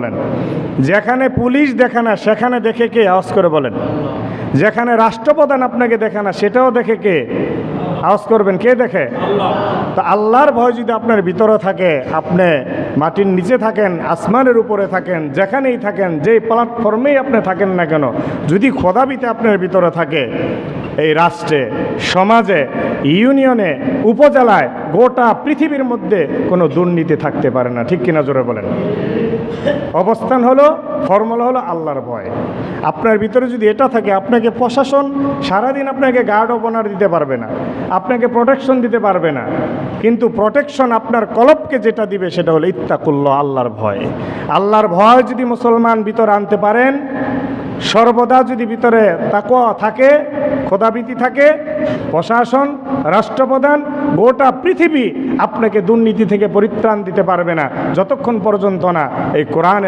বলেন। যেখানে পুলিশ দেখে না, সেখানে দেখে কে? আওয়াজ করে বলেন। যেখানে রাষ্ট্রপ্রধান আপনাকে দেখে না, সেটাও দেখে কে? আওয়াজ করবেন কে দেখে? তো আল্লাহর ভয় যদি আপনার ভিতরে থাকে আপনি মাটির নিচে থাকেন আসমানের উপরে থাকেন যেখানেই থাকেন যেই প্ল্যাটফর্মেই আপনি থাকেন না কেন যদি খোদাবিতে আপনার ভিতরে থাকে এই রাষ্ট্রে সমাজে ইউনিয়নে উপজেলায় গোটা পৃথিবীর মধ্যে কোনো দুর্নীতি থাকতে পারে না। ঠিক কিনা জোরে বলেন? অবস্থান হলো ফর্মুলা হলো আল্লাহর ভয়। আপনার ভিতরে যদি এটা থাকে, আপনাকে প্রশাসন সারাদিন আপনাকে গার্ড অফ অনার দিতে পারবে না, আপনাকে প্রোটেকশন দিতে পারবে না। কিন্তু প্রোটেকশন আপনার কলপকে যেটা দিবে সেটা হলো ইত্তাকুল্ল আল্লাহর ভয়। আল্লাহর ভয় যদি মুসলমান ভিতরে আনতে পারেন, সর্বদা যদি ভিতরে তাকওয়া থাকে খোদাবিতি থাকে, প্রশাসন, রাষ্ট্রপ্রধান, গোটা পৃথিবী আপনাকে দুর্নীতি থেকে পরিত্রাণ দিতে পারবে না, যতক্ষণ পর্যন্ত না এই কোরআনের